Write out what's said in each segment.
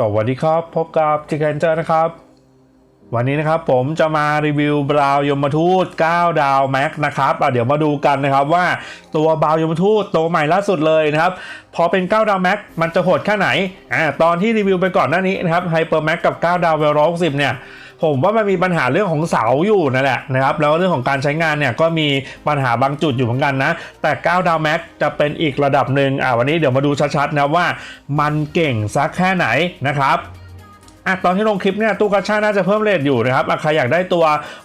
สวัสดีครับ พบกับจิกเอนเจอร์นะครับ วันนี้นะครับผมจะมารีวิวบราวยมทูต 9 ดาวแม็กนะครับอะเดี๋ยวมาดูกันนะครับว่าตัวบราวยมทูตตัวใหม่ล่าสุดเลยนะครับ พอเป็น 9 ดาวแม็กมันจะโหดแค่ไหนอ่าตอนที่รีวิวไปก่อนหน้านี้นะครับไฮเปอร์แม็กกับ 9 ดาวเวลร้อยสิบเนี่ย ผมว่ามันมีปัญหาเรื่องของเสาอยู่นั่นแหละนะครับแล้วเรื่องของการใช้งานเนี่ยก็มีปัญหาบางจุดอยู่เหมือนกันนะ แต่9ดาวแม็กจะเป็นอีกระดับหนึ่งอ่าวันนี้เดี๋ยวมาดูชัดๆนะว่ามันเก่งสักแค่ไหนนะครับ อะตอนที่ลงคลิปเนี่ยตู้กาชาน่าจะเพิ่มเรทอยู่นะครับใครอยากได้ตัว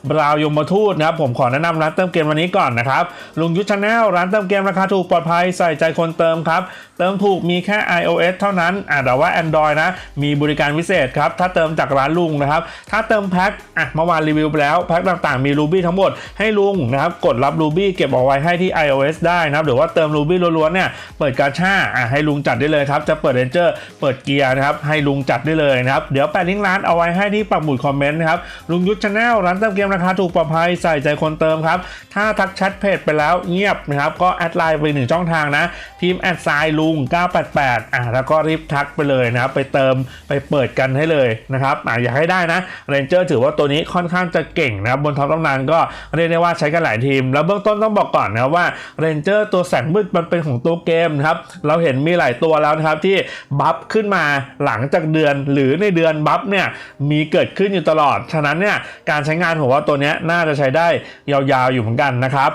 บราวยมทูตนะครับผมขอแนะนำร้านเติมเกมวันนี้ก่อนนะครับลุงยุทธชาแนลร้านเติมเกมราคาถูกปลอดภัยใส่ใจคนเติมครับเติมถูกมีแค่ iOS เท่านั้นอะแต่ว่า Android นะมีบริการพิเศษครับถ้าเติมจากร้านลุงนะครับถ้าเติมแพ็คอะเมื่อวานรีวิวไปแล้วแพ็คต่างๆมี Ruby ทั้งหมดให้ลุงนะครับกดรับ Ruby เก็บเอาไว้ให้ที่ iOS ได้นะครับหรือว่าเติม Ruby ล้วนๆเนี่ยเปิดกาชาอะให้ลุงจัดได้เลยครับจะเปิด Ranger เปิดเกียร์นะครับให้ลุงจัดได้เลยนะครับเดี๋ยวแปะลิงก์ร้านเอาไว้ให้ที่ปักหมุดคอมเมนต์นะครับลุงยุทธชาแนลร้านเติมเกมราคาถูกปลอดภัยใส่ใจคนเติมครับ ถ้าทักแชทเพจไปแล้วเงียบนะครับ ก็แอดไลน์ไปหนึ่งช่องทางนะพิมพ์แอดไซน์ลุง 988 อะแล้วก็รีบทักไปเลยนะครับ ไปเติมไปเปิดกันให้เลยนะครับอะอยากให้ได้นะเรนเจอร์ถือว่าตัวนี้ค่อนข้างจะเก่งนะครับบนท็อปตำนานก็เรียกได้ว่าใช้กันหลายทีม แล้วเบื้องต้นต้องบอกก่อนนะว่าเรนเจอร์ตัวแสงมืดมันเป็นของตัวเกมนะครับเราเห็นมีหลายตัวแล้วนะครับที่บัฟขึ้นมาหลังจากเดือนหรือในเดือนบัฟเนี่ยมีเกิดขึ้นอยู่ตลอด ฉะนั้นเนี่ยการใช้งานผมว่าตัวนี้น่าจะใช้ได้ยาวๆอยู่เหมือนกันนะครับ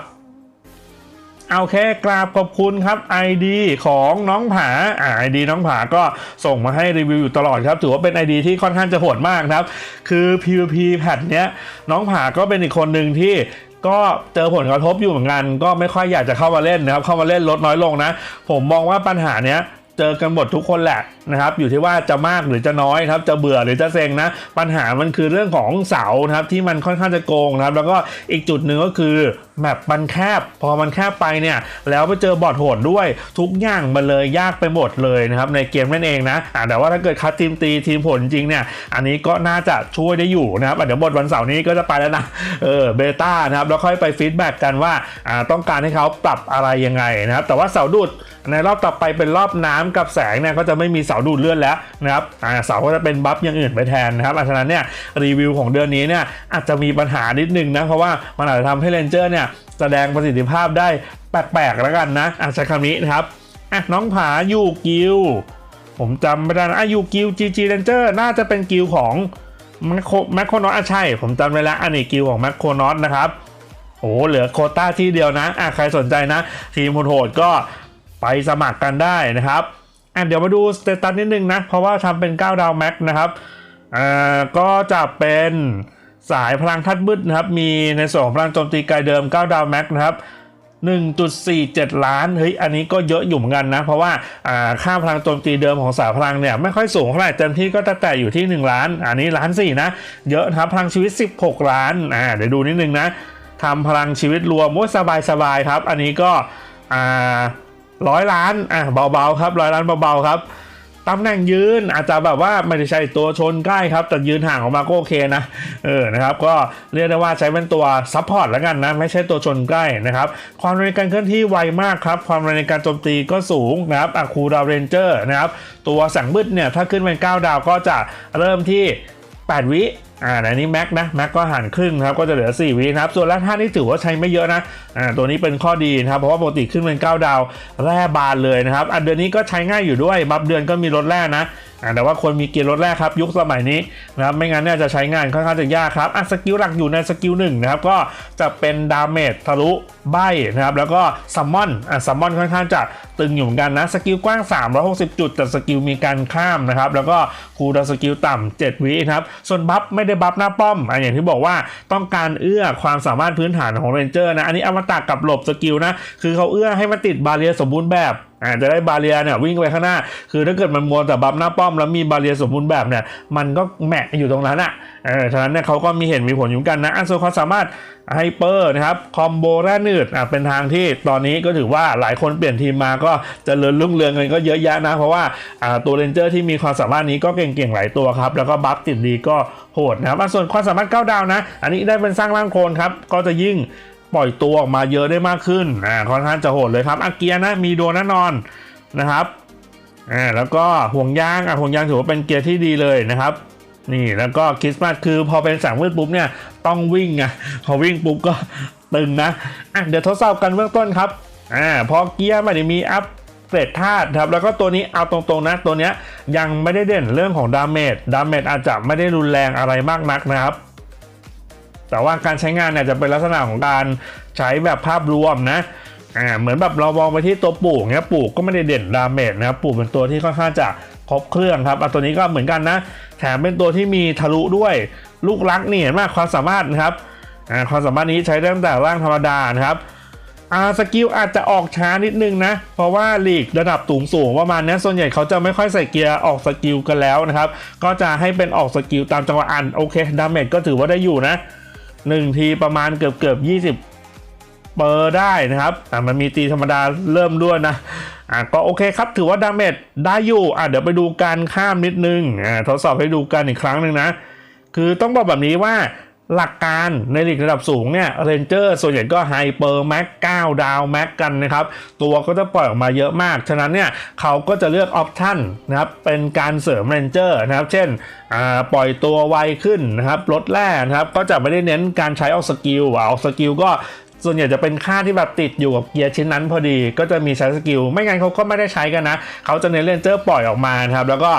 เอาแค่กราบขอบคุณครับ ID ของน้องผาอ่า ID น้องผาก็ส่งมาให้รีวิวอยู่ตลอดครับ ถือว่าเป็น ID ที่ค่อนข้างจะโหดมากนะครับ คือ PVP แพทเนี้ยน้องผาก็เป็นอีกคนหนึ่งที่ก็เจอผลกระทบอยู่เหมือนกัน ก็ไม่ค่อยอยากจะเข้ามาเล่นนะครับ เข้ามาเล่นลดน้อยลงนะ ผมมองว่าปัญหาเนี้ย เจอกันหมดทุกคนแหละนะครับ อยู่ที่ว่าจะมากหรือจะน้อยครับ จะเบื่อหรือจะเซ็งนะ ปัญหามันคือเรื่องของเสาครับที่มันค่อนข้างจะโกงนะครับ แล้วก็อีกจุดหนึ่งก็คือแมปมันแคบ พอมันแคบไปเนี่ย แล้วไปเจอบอทโหดด้วยทุกอย่างมันเลยยากไปหมดเลยนะครับในเกมนั่นเองนะแต่ว่าถ้าเกิดคัดทีมตีทีมผลจริงเนี่ย อันนี้ก็น่าจะช่วยได้อยู่นะครับเดี๋ยวบทวันเสาร์นี้ก็จะไปแล้วนะเออเบต้านะครับแล้วค่อยไปฟีดแบ็กกันว่าอ่าต้องการให้เขาปรับอะไรยังไงนะครับแต่ว่าเสาดูด ในรอบต่อไปเป็นรอบน้ำกับแสงเนี่ยก็จะไม่มีเสาดูดเลือดแล้วนะครับเสาก็จะเป็นบัฟอย่างอื่นไปแทนนะครับฉะนั้นเนี่ยรีวิวของเดือนนี้เนี่ยอาจจะมีปัญหานิดนึงนะเพราะว่ามันอาจจะทำให้เลนเจอร์เนี่ยแสดงประสิทธิภาพได้แปลกๆแล้วกันนะอะใช้คำนี้นะครับอะน้องผายูกิวผมจำไม่ได้นะอะยูกิวจีจีเลนเจอร์น่าจะเป็นกิวของแมคโคแมคโคนอตอะใช่ ผมจำไว้แล้วอันนี้กิวของแมคโครนอตนะครับโอ้เหลือโคต้าที่เดียวนะอะใครสนใจนะ ทีมโหดก็ ไปสมัครกันได้นะครับอะเดี๋ยวมาดูสเตตัสนิดนึงนะ เพราะว่าทำเป็น 9 ดาวแม็กนะครับอ่าก็จะเป็นสายพลังทัดมืดนะครับ มีในส่วนของพลังโจมตีไกลเดิม 9 ดาวแม็กนะครับ1.47 ล้าน เฮ้ย อันนี้ก็เยอะอยู่เหมือนกันนะ เพราะว่าค่าพลังโจมตีเดิมของสายพลังเนี่ยไม่ค่อยสูงเท่าไหร่เต็มที่ก็แต่อยู่ที่ 1 ล้าน อันนี้ล้านสี่นะ เยอะนะครับ พลังชีวิต 16 ล้าน อ่า เดี๋ยวดูนิดนึงนะทำพลังชีวิตรวมโอ้สบายสบายครับ อันนี้ก็ อ่า ร้อยล้านอะเบาๆครับร้อยล้านเบาๆครับตำแหน่งยืนอาจจะแบบว่าไม่ได้ใช่ตัวชนใกล้ครับ แต่ยืนห่างออกมาก็โอเคนะเออนะครับก็เรียกได้ว่าใช้เป็นตัวซัพพอร์ตแล้วกันนะ ไม่ใช่ตัวชนใกล้นะครับ ความเร็วในการเคลื่อนที่ไวมากครับ ความเร็วในการโจมตีก็สูงนะครับอะคูดาวเรนเจอร์นะครับ ตัวแสงมืดเนี่ย ถ้าขึ้นเป็น 9 ดาวก็จะเริ่มที่ 8 วิ อ่าอันนี้แม็กนะแม็กก็หันครึ่งครับก็จะเหลือ 4 วินะครับ ส่วนแร่านี่ถือว่าใช้ไม่เยอะนะอ่าตัวนี้เป็นข้อดีนะครับ เพราะว่าปกติขึ้นเป็น 9 ดาวแร่บานเลยนะครับอะเดือนนี้ก็ใช้ง่ายอยู่ด้วยบัฟเดือนก็มีลดแร่นะ แต่ว่าคนมีเกียร์ลดแร่ครับ ยุคสมัยนี้นะครับไม่งั้นเนี่ยจะใช้งานค่อนข้างจะยากครับอะสกิลหลักอยู่ในสกิลหนึ่งนะครับก็จะเป็นดาเมจทะลุใบนะครับแล้วก็ซัมมอนอะซัมมอนค่อนข้างจะตึงอยู่เหมือนกันนะสกิลกว้าง 360 จุด แต่สกิลมีการข้ามนะครับแล้วก็คูดาสกิลต่ำ7วินะครับส่วนบัฟไม่ได้บัฟหน้าป้อมอะอย่างที่บอกว่าต้องการเอื้อความสามารถพื้นฐานของเรนเจอร์นะอันนี้อมตะกับหลบสกิลนะคือเขาเอื้อให้มันติดบาเรียสมบูรณ์แบบ อาจจะได้บาเรียเนี่ยวิ่งไปข้างหน้า คือถ้าเกิดมันมัวแต่บัฟหน้าป้อมแล้วมีบาเรียสมบูรณ์แบบเนี่ยมันก็แมะอยู่ตรงนั้นอะเออฉะนั้นเนี่ยเขาก็มีเห็นมีผลอยู่เหมือนกันนะอันส่วนควาสามารถไฮเปอร์นะครับคอมโบแร่นืดอะเป็นทางที่ตอนนี้ก็ถือว่าหลายคนเปลี่ยนทีมมาก็จเจริญรุ่งเรืองกันก็เยอะแยะนะ เพราะว่าอ่าตัวเรนเจอร์ที่มีความสามารถนี้ก็เก่งๆหลายตัวครับ แล้วก็บัฟติดดีก็โหดนะครับส่วนความสามารถก้าวดาวนะ อันนี้ได้เป็นสร้างร่างโคลนครับ ก็จะยิ่ง ปล่อยตัวออกมาเยอะได้มากขึ้นอ่าค่อนข้างจะโหดเลยครับอาเกียนะมีโดนแน่นอนนะครับอ่าแล้วก็ห่วงยางอะห่วงยางถือว่าเป็นเกียร์ที่ดีเลยนะครับนี่แล้วก็คริสต์มาสคือพอเป็นแสงมืดปุ๊บเนี่ยต้องวิ่งไงพอวิ่งปุ๊บก็ตึงนะอะเดี๋ยวทดสอบกันเบื้องต้นครับอ่าพอเกียร์มันมีอัพเกรดธาตุครับแล้วก็ตัวนี้เอาตรงๆนะตัวเนี้ยยังไม่ได้เด่นเรื่องของดาเมจดาเมจอาจจะไม่ได้รุนแรงอะไรมากนักนะครับ แต่ว่าการใช้งานเนี่ยจะเป็นลักษณะของการใช้แบบภาพรวมนะอ่าเหมือนแบบเรามองไปที่ตัวปู่เงี้ยปู่ก็ไม่ได้เด่นดาเมจนะครับปู่เป็นตัวที่ค่อนข้างจะครบเครื่องครับอะตัวนี้ก็เหมือนกันนะ แถมเป็นตัวที่มีทะลุด้วยลูกรักนี่เห็นไหมความสามารถนะครับอ่าความสามารถนี้ใช้ได้ตั้งแต่ร่างธรรมดานะครับอาสกิลอาจจะออกช้านิดนึงนะ เพราะว่าลีกระดับสูงสูงประมาณนี้ส่วนใหญ่เขาจะไม่ค่อยใส่เกียร์ออกสกิลกันแล้วนะครับ ก็จะให้เป็นออกสกิลตามจังหวะอันโอเคดาเมจก็ถือว่าได้อยู่นะ หนึ่งทีประมาณเกือบเกือบยี่สิบเปอร์ได้นะครับอ่ามันมีตีธรรมดาเริ่มด้วยนะอ่าก็โอเคครับถือว่าดาเมจได้อยู่อ่าเดี๋ยวไปดูการข้ามนิดนึงอ่าทดสอบให้ดูกันอีกครั้งหนึ่งนะ คือต้องบอกแบบนี้ว่า หลักการในลีกระดับสูงเนี่ยเรนเจอร์ส่วนใหญ่ก็ไฮเปอร์แม็ก9ดาวแม็กกันนะครับ ตัวก็จะปล่อยออกมาเยอะมาก ฉะนั้นเนี่ยเขาก็จะเลือกออปชั่นนะครับ เป็นการเสริมเรนเจอร์นะครับ เช่นปล่อยตัวไวขึ้นนะครับลดแร่นะครับ ก็จะไม่ได้เน้นการใช้ออกสกิลออกสกิลก็ ส่วนใหญ่จะเป็นค่าที่แบบติดอยู่กับเกียร์ชิ้นนั้นพอดี ก็จะมีใช้สกิล ไม่งั้นเขาก็ไม่ได้ใช้กันนะ เขาจะเน้นเลนเจอร์ปล่อยออกมาครับ แล้วก็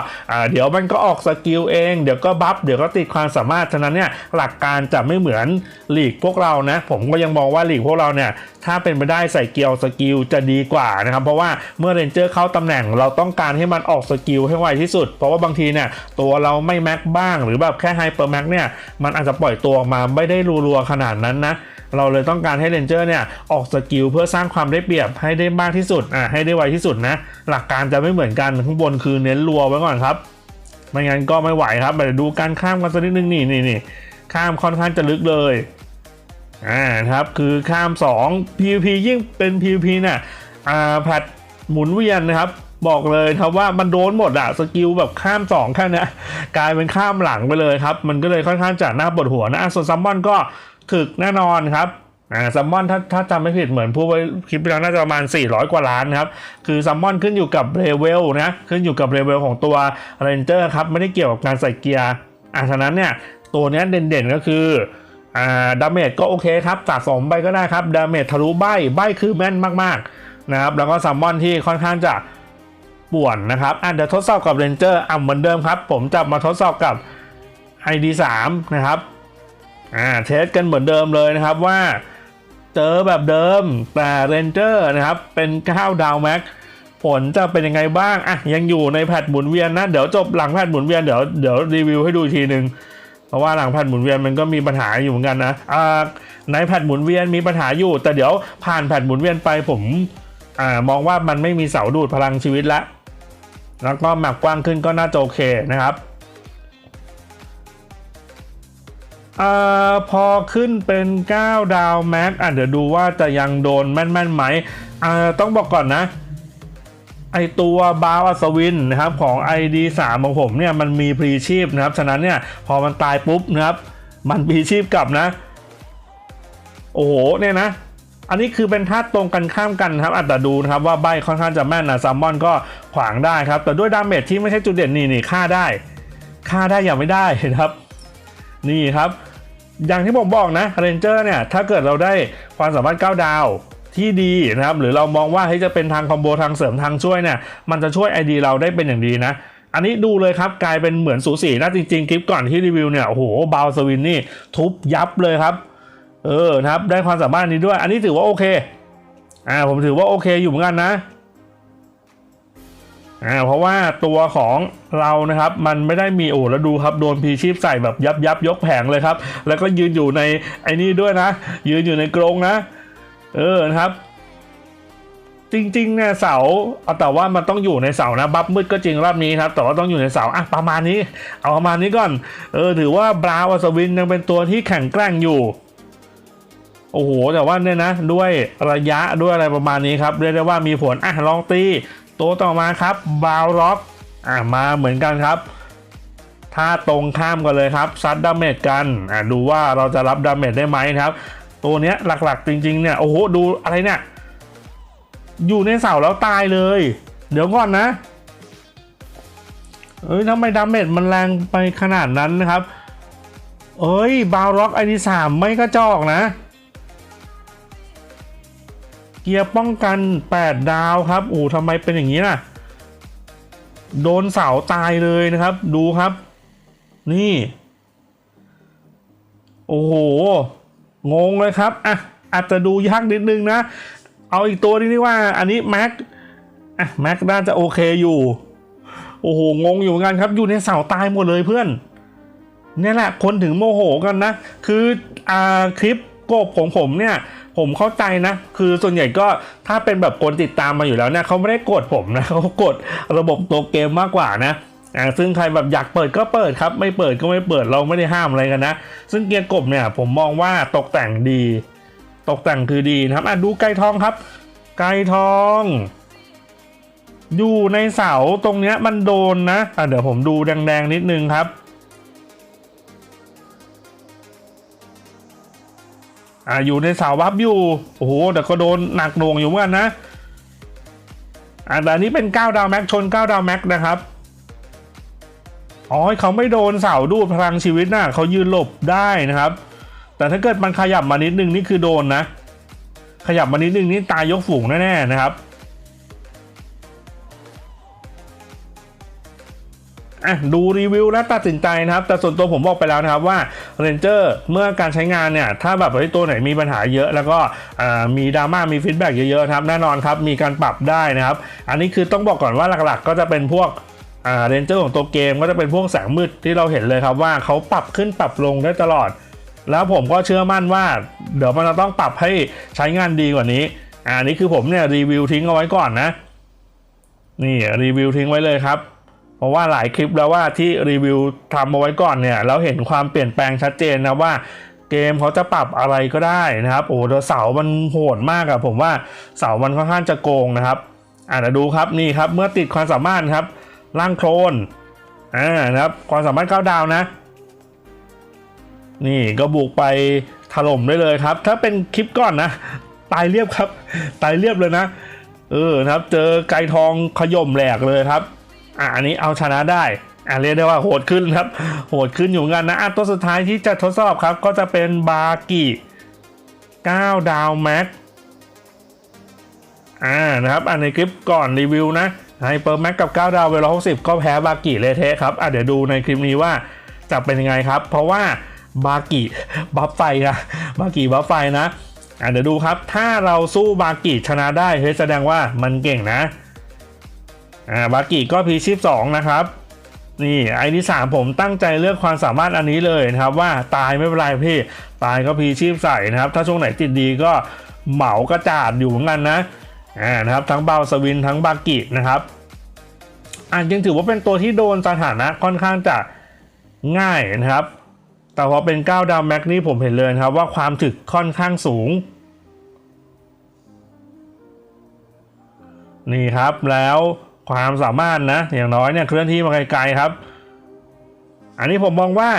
เดี๋ยวมันก็ออกสกิลเอง เดี๋ยวก็บัฟ เดี๋ยวก็ติดความสามารถ ฉะนั้นเนี่ยหลักการจะไม่เหมือนหลีกพวกเรานะ ผมก็ยังมองว่าหลีกพวกเราเนี่ยถ้าเป็นไปได้ใส่เกียร์สกิลจะดีกว่านะครับ เพราะว่าเมื่อเรนเจอร์เข้าตำแหน่งเราต้องการให้มันออกสกิลให้ไวที่สุด เพราะว่าบางทีเนี่ยตัวเราไม่แม็กบ้าง หรือแบบแค่ไฮเปอร์แม็กเนี่ยมันอาจจะปล่อยตัวออกมาไม่ได้รัวๆขนาดนั้นนะเราเลยต้องการให้เรนเจอร์เนี่ยออกสกิลเพื่อสร้างความได้เปรียบให้ได้มากที่สุดอะให้ได้ไวที่สุดนะหลักการจะไม่เหมือนกันข้างบนคือเน้นรัวไว้ก่อนครับไม่งั้นก็ไม่ไหวครับมาดูการข้ามกันสักนิดนึงนี่นี่นี่ข้ามค่อนข้างจะลึกเลยอ่าครับคือข้าม 2 PVP ยิ่งเป็น PVP เนี่ยอ่าแพทหมุนเวียนนะครับบอกเลยครับว่ามันโดนหมดอะสกิลแบบข้าม2แค่นี้กลายเป็นข้ามหลังไปเลยครับ มันก็เลยค่อนข้างจะน่าปวดหัวนะอะส่วนซัมมอนก็ถึกแน่นอนครับ อ่าซัมมอนถ้าถ้าจำไม่ผิดเหมือนพูดไว้คลิปที่แล้วน่าจะประมาณ 400 กว่าล้านครับ คือซัมมอนขึ้นอยู่กับเลเวลนะขึ้นอยู่กับเลเวลของตัวเรนเจอร์ครับ ไม่ได้เกี่ยวกับการใส่เกียร์อะฉะนั้นเนี่ย ตัวนี้เด่นๆก็คืออ่าดาเมจก็โอเคครับสะสมไปก็ได้ครับดาเมจทะลุใบใบคือแม่นมากๆนะครับแล้วก็ซัมมอนที่ค่อนข้างจะป่วนนะครับอะเดี๋ยวทดสอบกับเรนเจอร์อะเหมือนเดิมครับ ผมจะมาทดสอบกับ ID3 นะครับอ่าเทสกันเหมือนเดิมเลยนะครับว่า เจอแบบเดิมแต่เรนเจอร์นะครับ เป็น9ดาวแม็กผลจะเป็นยังไงบ้างอะยังอยู่ในแพทหมุนเวียนนะ เดี๋ยวจบหลังแพทหมุนเวียนเดี๋ยวเดี๋ยวรีวิวให้ดูทีหนึ่งเพราะว่าหลังแพทหมุนเวียนมันก็มีปัญหาอยู่เหมือนกันนะอ่าในแพทหมุนเวียนมีปัญหาอยู่ แต่เดี๋ยวผ่านแพทหมุนเวียนไปผมอ่ามองว่ามันไม่มีเสาดูดพลังชีวิตละแล้วก็แมปกว้างขึ้นก็น่าจะโอเคนะครับ เอ่อพอขึ้นเป็น 9 ดาวแม็กอะเดี๋ยวดูว่าจะยังโดนแม่นๆไหมอ่าต้องบอกก่อนนะ ไอตัวบาวอัศวินนะครับของ ID 3 ของผมเนี่ยมันมีพรีชีพนะครับ ฉะนั้นเนี่ยพอมันตายปุ๊บนะครับมันพรีชีพกลับนะ โอ้โหเนี่ยนะอันนี้คือเป็นท่าตรงกันข้ามกันครับอาจจะดูนะครับว่าใบค่อนข้างจะแม่นนะซัมมอนก็ขวางได้ครับ แต่ด้วยดาเมจที่ไม่ใช่จุดเด่นนี่นี่ฆ่าได้ฆ่าได้อย่างไม่ได้นะครับ นี่ครับ อย่างที่ผมบอกนะเรนเจอร์เนี่ยถ้าเกิดเราได้ความสามารถ 9 ดาวที่ดีนะครับหรือเรามองว่าให้จะเป็นทางคอมโบทางเสริมทางช่วยเนี่ยมันจะช่วย ID เราได้เป็นอย่างดีนะ อันนี้ดูเลยครับกลายเป็นเหมือนสูสีนะจริงๆคลิปก่อนที่รีวิวเนี่ยโอ้โหบาวสวินนี่ทุบยับเลยครับ เออนะครับได้ความสามารถนี้ด้วย อันนี้ถือว่าโอเคอ่าผมถือว่าโอเคอยู่เหมือนกันนะ อ่าเพราะว่าตัวของเรานะครับมันไม่ได้มีโอ้แล้วดูครับโดนพีชีพใส่แบบยับยับยกแผงเลยครับ แล้วก็ยืนอยู่ในไอ้นี่ด้วยนะ ยืนอยู่ในกรงนะ เออนะครับ จริงๆเนี่ยเสาเอาแต่ว่ามันต้องอยู่ในเสานะบัฟมืดก็จริงรอบนี้ครับ แต่ว่าต้องอยู่ในเสาอะประมาณนี้ เอาประมาณนี้ก่อน เออถือว่าบราวน์อัศวินยังเป็นตัวที่แข็งแกร่งอยู่โอ้โหแต่ว่าเนี่ยนะด้วยระยะด้วยอะไรประมาณนี้ครับเรียกได้ว่ามีผลอะลองตี ตัวต่อมาครับบาวล็อกอะมาเหมือนกันครับ ถ้าตรงข้ามกันเลยครับซัดดาเมจกันอะดูว่าเราจะรับดาเมจได้ไหมครับ ตัวเนี้ยหลักๆจริงๆเนี่ยโอ้โหดูอะไรเนี่ย อยู่ในเสาแล้วตายเลย เดี๋ยวก่อนนะเอ้ยทำไมดาเมจมันแรงไปขนาดนั้นนะครับ เอ้ยบาวร็อกไอดีสามไม่กระจอกนะ เกียร์ป้องกัน 8 ดาวครับโอ้ทำไมเป็นอย่างนี้น่ะ โดนเสาตายเลยนะครับ ดูครับ นี่ โอ้โห งงเลยครับ อะ อาจจะดูยากนิดนึงนะ เอาอีกตัวนี้ดีกว่า อันนี้แม็กอะแม็กน่าจะโอเคอยู่ โอ้โห งงอยู่เหมือนกันครับ อยู่ในเสาตายหมดเลยเพื่อนเนี่ยแหละคนถึงโมโหกันนะ คืออ่าคลิปโกบของผมเนี่ย ผมเข้าใจนะ คือส่วนใหญ่ก็ถ้าเป็นแบบคนติดตามมาอยู่แล้วเนี่ยเขาไม่ได้กดผมนะเขากดระบบตัวเกมมากกว่านะอ่าซึ่งใครแบบอยากเปิดก็เปิดครับ ไม่เปิดก็ไม่เปิดเราไม่ได้ห้ามอะไรกันนะ ซึ่งเกียร์กบเนี่ยผมมองว่าตกแต่งดี ตกแต่งคือดีนะครับอะดูไก่ทองครับ ไก่ทอง อยู่ในเสาตรงเนี้ยมันโดนนะอะเดี๋ยวผมดูแดงๆนิดนึงครับ อ่าอยู่ในเสาวับอยู่โอ้โหแต่ก็โดนหนักหน่วงอยู่เหมือนกันนะอ่าแต่นี้เป็น 9 ดาวแม็กชน 9 ดาวแม็กนะครับอ๋อเขาไม่โดนเสาดูดพลังชีวิตนะเขายืนหลบได้นะครับ แต่ถ้าเกิดมันขยับมานิดนึงนี่คือโดนนะ ขยับมานิดนึงนี่ตายยกฝูงแน่ๆนะครับ อะดูรีวิวแล้วตัดสินใจนะครับ แต่ส่วนตัวผมบอกไปแล้วนะครับว่า Ranger เมื่อการใช้งานเนี่ย ถ้าแบบเฮ้ยตัวไหนมีปัญหาเยอะ แล้วก็มีดราม่ามีฟีดแบ็กเยอะๆครับแน่นอนครับมีการปรับได้นะครับ อันนี้คือต้องบอกก่อนว่าหลักๆ ก็จะเป็นพวกเรนเจอร์ของตัวเกมก็จะเป็นพวกแสงมืดที่เราเห็นเลยครับว่าเขาปรับขึ้นปรับลงได้ตลอด แล้วผมก็เชื่อมั่นว่า เดี๋ยวมันจะต้องปรับให้ใช้งานดีกว่านี้อ่านี่คือผมเนี่ยรีวิวทิ้งเอาไว้ก่อนนะ นี่รีวิวทิ้งไว้เลยครับ เพราะว่าหลายคลิปแล้วว่าที่รีวิวทำเอาไว้ก่อนเนี่ยเราเห็นความเปลี่ยนแปลงชัดเจนนะว่าเกมเขาจะปรับอะไรก็ได้นะครับโอ้แต่เสามันโหดมากอะผมว่าเสามันค่อนข้างจะโกงนะครับอ่าดูครับนี่ครับเมื่อติดความสามารถครับร่างโครนอ่านะครับความสามารถก้าวดาวนะ นี่ก็บุกไปถล่มได้เลยครับ ถ้าเป็นคลิปก่อนนะตายเรียบครับ ตายเรียบเลยนะ เออนะครับ เจอไก่ทองขย่มแหลกเลยครับ อะอันนี้เอาชนะได้อะเรียกได้ว่าโหดขึ้นครับ โหดขึ้นอยู่เหมือนกันนะอะตัวสุดท้ายที่จะทดสอบครับ ก็จะเป็นบากิ9ดาวแม็กอ่านะครับอันในคลิปก่อนรีวิวนะไฮเปอร์แม็กกับ 9 ดาวเวลา60 ก็แพ้บากิเละเทะครับอะเดี๋ยวดูในคลิปนี้ว่าจะเป็นยังไงครับ เพราะว่าบากิบัฟไฟนะบากิบัฟไฟนะอะเดี๋ยวดูครับ ถ้าเราสู้บากิชนะได้เฮ้ยแสดงว่ามันเก่งนะ อ่าบากิก็พีชีพ2นะครับ นี่ไอที่3ผมตั้งใจเลือกความสามารถอันนี้เลยนะครับ ว่าตายไม่เป็นไรพี่ ตายก็พีชีพใส่นะครับ ถ้าช่วงไหนติดดีก็เหมากระจาดอยู่เหมือนกันนะอ่านะครับ ทั้งเบาสวินทั้งบากินะครับอ่ายังถือว่าเป็นตัวที่โดนสถานะค่อนข้างจะง่ายนะครับ แต่พอเป็น 9 ดาวแม็กนี่ผมเห็นเลยนะครับว่าความถึกค่อนข้างสูง นี่ครับแล้ว ความสามารถนะ อย่างน้อยเนี่ยเคลื่อนที่มาไกลๆครับ อันนี้ผมมองว่า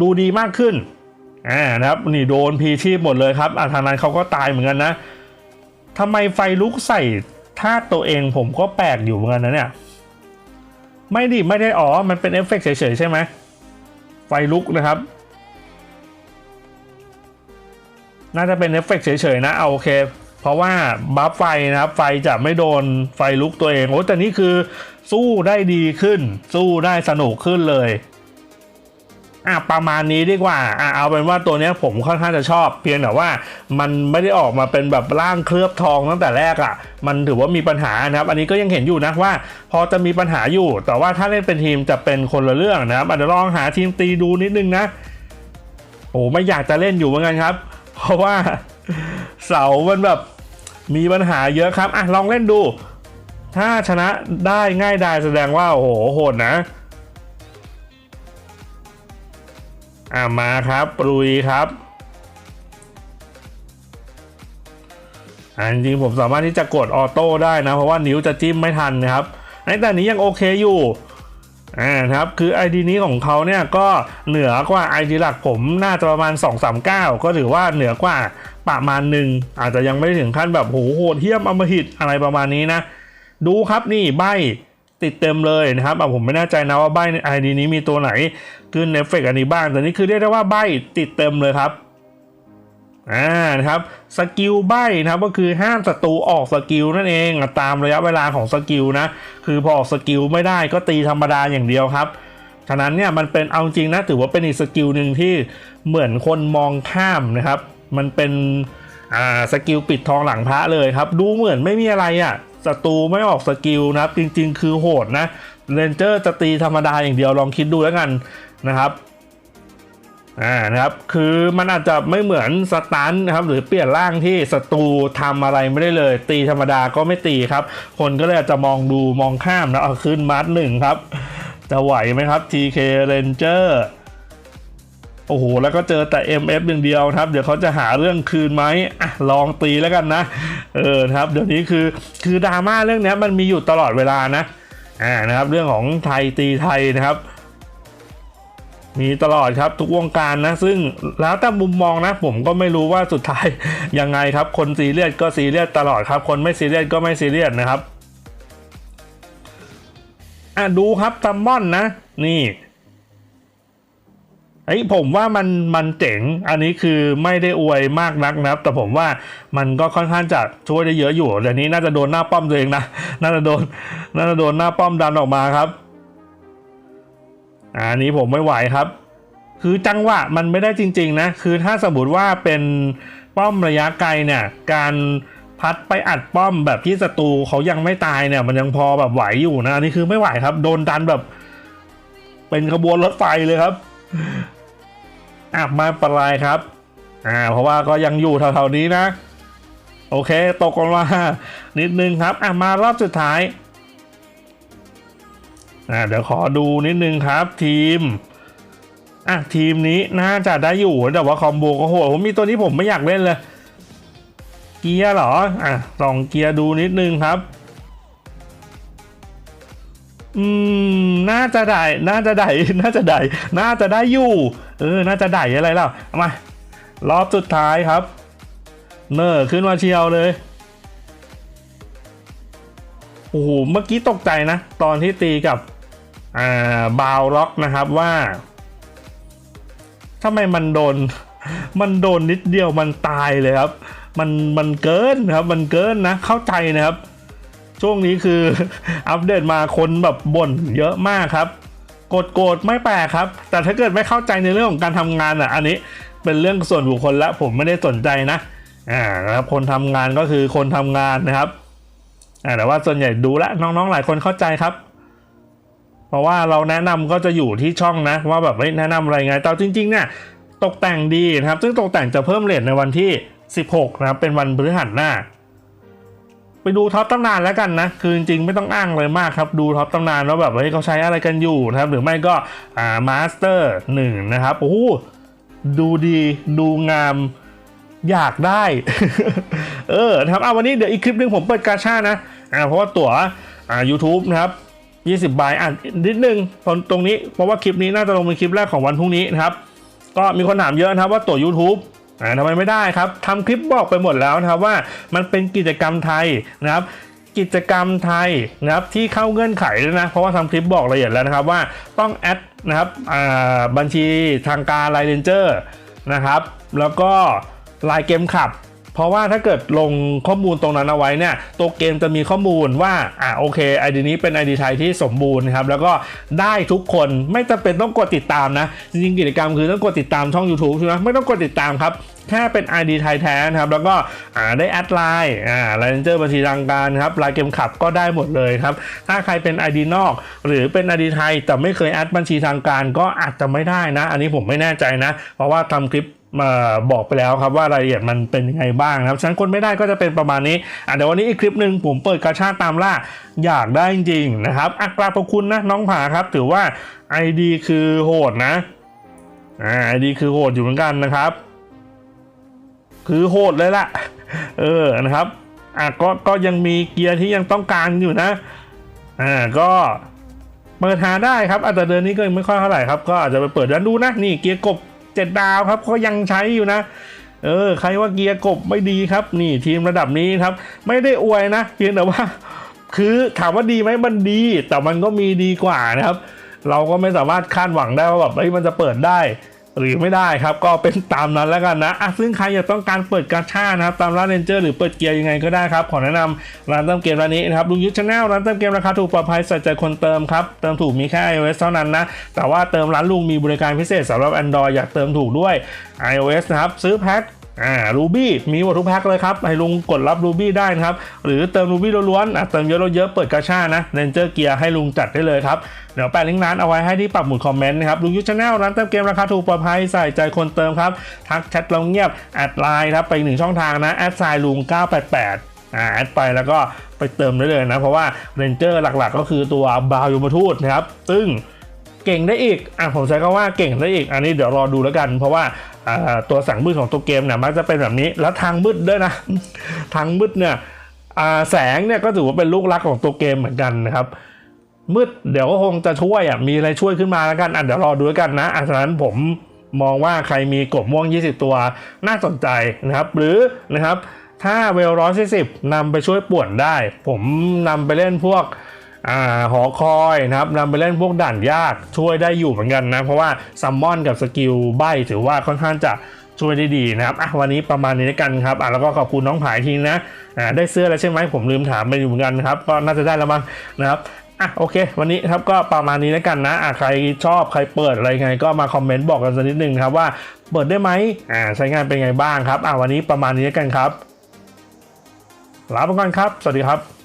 ดูดีมากขึ้นอ่านะครับนี่โดนพีชีพหมดเลยครับอาทางนั้นเขาก็ตายเหมือนกันนะทำไมไฟลุกใส่ท่าตัวเองผมก็แปลกอยู่เหมือนกันนะเนี่ยไม่ดิไม่ได้อ๋อมันเป็นเอฟเฟกต์เฉยๆใช่ไหมไฟลุกนะครับ น่าจะเป็นเอฟเฟกต์เฉยๆนะเอาโอเค เพราะว่าบัฟไฟนะครับไฟจะไม่โดนไฟลุกตัวเองโอ้แต่นี่คือสู้ได้ดีขึ้น สู้ได้สนุกขึ้นเลยอะประมาณนี้ดีกว่าอะเอาเป็นว่าตัวนี้ผมค่อนข้างจะชอบ เพียงแต่ว่ามันไม่ได้ออกมาเป็นแบบร่างเคลือบทองตั้งแต่แรกอะ่ะ มันถือว่ามีปัญหานะครับ อันนี้ก็ยังเห็นอยู่นะว่า พอจะมีปัญหาอยู่ แต่ว่าถ้าเล่นเป็นทีมจะเป็นคนละเรื่องนะครับอาจจะลองหาทีมตีดูนิดนึงนะโอ้ไม่อยากจะเล่นอยู่เหมือนกันครับ เพราะว่า เสามันแบบมีปัญหาเยอะครับอะลองเล่นดู ถ้าชนะได้ง่ายดายแสดงว่า โอ้โหโหดนะอะมาครับปรุยครับอะจริงผมสามารถที่จะกดออโต้ได้นะ เพราะว่านิ้วจะจิ้มไม่ทันนะครับแต่นี้ยังโอเคอยู่ อ่าครับคือ ID นี้ของเขาเนี่ยก็เหนือกว่า ID หลักผมน่าจะประมาณ 239 ก็ถือว่าเหนือกว่าประมาณหนึ่งอาจจะยังไม่ถึงขั้นแบบโหโหดเทียมอมหิตอะไรประมาณนี้นะ ดูครับนี่ใบติดเต็มเลยนะครับผมไม่แน่ใจนะว่าใบใน ID นี้มีตัวไหนขึ้นเอฟเฟกอันนี้บ้างแต่นี่คือเรียกได้ว่าใบติดเต็มเลยครับ อ่านะครับสกิลใบนะครับก็คือห้ามศัตรูออกสกิลนั่นเองตามระยะเวลาของสกิลนะคือพอออกสกิลไม่ได้ก็ตีธรรมดาอย่างเดียวครับฉะนั้นเนี่ยมันเป็นเอาจริงนะถือว่าเป็นอีกสกิลหนึ่งที่เหมือนคนมองข้ามนะครับ มันเป็นอ่าสกิลปิดทองหลังพระเลยครับ ดูเหมือนไม่มีอะไรอะ่ะศัตรูไม่ออกสกิลนะครับ จริง ๆ คือโหดนะเรนเจอร์จะตีธรรมดาอย่างเดียวลองคิดดูแล้วกันนะครับ อ่านะครับคือมันอาจจะไม่เหมือนสตันนะครับหรือเปลี่ยนร่างที่ศัตรูทำอะไรไม่ได้เลย ตีธรรมดาก็ไม่ตีครับ คนก็เลยอาจจะมองดูมองข้ามนะเอาขึ้นมาร์หนึ่งครับ จะไหวไหมครับ TK Ranger โอ้โห แล้วก็เจอแต่ MF อย่างเดียวครับ เดี๋ยวเขาจะหาเรื่องคืนไหมอะลองตีแล้วกันนะ เออครับ เดี๋ยวนี้คือคือดราม่าเรื่องนี้มันมีอยู่ตลอดเวลานะอ่านะครับ เรื่องของไทยตีไทยนะครับ มีตลอดครับทุกวงการนะ ซึ่งแล้วแต่มุมมองนะ ผมก็ไม่รู้ว่าสุดท้ายยังไงครับ คนซีเรียสก็ซีเรียสตลอดครับ คนไม่ซีเรียสก็ไม่ซีเรียสนะครับอะดูครับซัมมอนนะ นี่ไอ้ยผมว่ามันมันเจ๋ง อันนี้คือไม่ได้อวยมากนักนะครับ แต่ผมว่ามันก็ค่อนข้างจะช่วยได้เยอะอยู่เดี๋ยวนี้น่าจะโดนหน้าป้อมตัวเองนะ น่าจะโดน น่าจะโดนหน้าป้อมดันออกมาครับ อันนี้ผมไม่ไหวครับ คือจังหวะมันไม่ได้จริง ๆ นะ คือถ้าสมมติว่าเป็นป้อมระยะไกลเนี่ย การพัดไปอัดป้อมแบบที่ศัตรูเขายังไม่ตายเนี่ย มันยังพอแบบไหวอยู่นะอันนี้คือไม่ไหวครับ โดนดันแบบ เป็นขบวนรถไฟเลยครับอะมาปลายครับอ่าเพราะว่าก็ยังอยู่แถวๆนี้นะ โอเค ตกลงมานิดนึงครับอะมารอบสุดท้าย อ่าเดี๋ยวขอดูนิดนึงครับทีมอะทีมนี้น่าจะได้อยู่แต่ว่าคอมโบก็โหดผมมีตัวนี้ผมไม่อยากเล่นเลย เกียร์เหรออะลองเกียร์ดูนิดนึงครับอืมน่าจะได้ น่าจะได้ น่าจะได้ น่าจะได้อยู่ เออ น่าจะได้อะไรแล้วมารอบสุดท้ายครับ เนอร์ขึ้นมาเชียวเลย โอ้โห เมื่อกี้ตกใจนะ ตอนที่ตีกับ บาวล็อกนะครับว่าทำไมมันโดน มันโดนนิดเดียวมันตายเลยครับ มันมันเกินครับ มันเกินนะ เข้าใจนะครับ ช่วงนี้คืออัปเดตมาคนแบบบ่นเยอะมากครับกดโกรธไม่แปลกครับ แต่ถ้าเกิดไม่เข้าใจในเรื่องของการทำงานอะ อันนี้เป็นเรื่องส่วนบุคคลและผมไม่ได้สนใจนะอ่านะครับคนทำงานก็คือคนทำงานนะครับอ่าแต่ว่าส่วนใหญ่ดูแลวน้องๆหลายคนเข้าใจครับ เพราะว่าเราแนะนำก็จะอยู่ที่ช่องนะ ว่าแบบแนะนำอะไรไงแต่จริงๆเนี่ยตกแต่งดีนะครับ ซึ่งตกแต่งจะเพิ่มเลทในวันที่ 16 นะครับ เป็นวันพฤหัสหน้า ไปดูท็อปตำนานแล้วกันนะ คือจริงๆไม่ต้องอ้างเลยมากครับ ดูท็อปตำนานว่าแบบเฮ้ยเขาใช้อะไรกันอยู่นะครับ หรือไม่ก็อ่ามาสเตอร์หนึ่งนะครับ โอ้โหดูดีดูงามอยากได้ เออนะครับเอาวันนี้เดี๋ยวอีกคลิปหนึงผมเปิดกาชานะอ่าเพราะว่าตั๋วอ่า u t u b e นะครับ 20ใบอ่านนิดนึงตรงตรงนี้เพราะว่าคลิปนี้น่าจะลงเป็นคลิปแรกของวันพรุ่งนี้นะครับ ก็มีคนถามเยอะนะครับว่าตัว YouTube อ่าทำไมไม่ได้ครับทำคลิปบอกไปหมดแล้วนะครับว่ามันเป็นกิจกรรมไทยนะครับกิจกรรมไทยนะครับที่เข้าเงื่อนไขด้วยนะเพราะว่าทำคลิปบอกละเอียดแล้วนะครับว่าต้องแอดนะครับอ่าบัญชีทางการไลเ n นเจอร์นะครับ แล้วก็ลายเกมขับ เพราะว่าถ้าเกิดลงข้อมูลตรงนั้นเอาไว้เนี่ยตัวเกมจะมีข้อมูลว่าอ่าโอเคไอดีนี้เป็น ID ไทยที่สมบูรณ์นะครับแล้วก็ได้ทุกคนไม่จำเป็นต้องกดติดตามนะ จริงๆกิจกรรมคือต้องกดติดตามช่อง YouTube ใช่ไหมไม่ต้องกดติดตามครับแค่เป็น ID ไทยแท้นะครับ แล้วก็อ่าได้แอดไลน์อ่าไลน์เจอร์บัญชีทางการครับไลน์เกมขับก็ได้หมดเลยครับ ถ้าใครเป็น ID นอก หรือเป็น ID ไทยแต่ไม่เคยแอดบัญชีทางการก็อาจจะไม่ได้นะ อันนี้ผมไม่แน่ใจนะ เพราะว่าทำคลิป มาบอกไปแล้วครับว่ารายละเอียดมันเป็นยังไงบ้างนะครับฉะนันคนไม่ได้ก็จะเป็นประมาณนี้อะเดี๋ยววันนี้อีกคลิปหนึ่งผมเปิดกาชาตามล่าอยากได้จริงๆนะครับอักราบคุณนะน้องผาครับ ถือว่า ID คือโหดนะอ่า ID คือโหดอยู่เหมือนกันนะครับ คือโหดเลยล่ะ เออนะครับอะก็ก็ยังมีเกียร์ที่ยังต้องการอยู่นะอ่าก็เปิดหาได้ครับอาจจะเดือนนี้ก็ยังไม่ค่อยเท่าไหร่ครับก็อาจจะไปเปิดด้านดูนะนี่เกียร์กบ เจ็ดดาวครับก็ยังใช้อยู่นะ เออ ใครว่าเกียร์กบไม่ดีครับ นี่ทีมระดับนี้ครับ ไม่ได้อวยนะ เพียงแต่ว่า คือถามว่าดีไหมมันดี แต่มันก็มีดีกว่านะครับ เราก็ไม่สามารถคาดหวังได้ว่าแบบเฮ้ยมันจะเปิดได้ หรือไม่ได้ครับ ก็เป็นตามนั้นแล้วกันนะอะซึ่งใครอยากต้องการเปิดกาชานะครับตามร้านเรนเจอร์หรือเปิดเกียร์ยังไงก็ได้ครับ ขอแนะนำร้านเติมเกมร้านนี้นะครับลุงยุทธชาแนลร้านเติมเกมราคาถูกปลอดภัยใส่ใจคนเติมครับ เติมถูกมีแค่ iOS เท่านั้นนะ แต่ว่าเติมร้านลุงมีบริการพิเศษสำหรับ Android อยากเติมถูกด้วย iOS นะครับซื้อแพ็ค อ่า Ruby มีหมดทุกแพ็คเลยครับ ให้ลุงกดรับ Ruby ได้นะครับ หรือเติม Ruby ล้วนๆอะเติมเยอะๆเยอะเปิดกาชานะ Ranger Gear ให้ลุงจัดได้เลยครับ เดี๋ยวแปะลิงก์ร้านเอาไว้ให้ที่ปักหมุดคอมเมนต์นะครับลุงยุทธชแนลร้านเติมเกมราคาถูกปลอดภัยใส่ใจคนเติมครับ ทักแชทเราเงียบแอดไลน์ครับไปหนึ่งช่องทางนะแอดไซน์ลุง 988อ่าแอดไปแล้วก็ไปเติมได้เลยนะ เพราะว่า Ranger หลักๆ ก็คือตัวบาวยมทูตนะครับซึ่งเก่งได้อีกอะผมใช้คำว่าเก่งได้อีก อันนี้เดี๋ยวรอดูแล้วกัน เพราะว่า ตัวสั่งมืดของตัวเกมเนี่ยมักจะเป็นแบบนี้แล้วทางมืดด้วยนะ ทางมืดเนี่ยแสงเนี่ยก็ถือว่าเป็นลูกรักของตัวเกมเหมือนกันนะครับมืดเดี๋ยวก็คงจะช่วยอะมีอะไรช่วยขึ้นมาแล้วกันอะเดี๋ยวรอดูแล้วกันนะอะฉะนั้นผมมองว่าใครมีกบม่วง 20 ตัวน่าสนใจนะครับ หรือนะครับถ้าเวลร้อยสิบนำไปช่วยป่วนได้ ผมนำไปเล่นพวก อ่าหอคอยนะครับนำไปเล่นพวกด่านยากช่วยได้อยู่เหมือนกันนะ เพราะว่าซัมมอนกับสกิลใบถือว่าค่อนข้างจะช่วยได้ดีนะครับอะวันนี้ประมาณนี้แล้วกันครับอะแล้วก็ขอบคุณน้องผายทีนะอ่าได้เสื้อแล้วใช่ไหมผมลืมถามไปอยู่เหมือนกันครับก็น่าจะได้แล้วมั้งนะครับอะโอเค วันนี้ครับก็ประมาณนี้แล้วกันนะอะใครชอบใครเปิดอะไรไงก็มาคอมเมนต์บอกกันสักนิดนึงครับว่าเปิดได้ไหมอ่าใช้งานเป็นไงบ้างครับอะวันนี้ประมาณนี้แล้วกันครับลาไปก่อนครับ สวัสดีครับ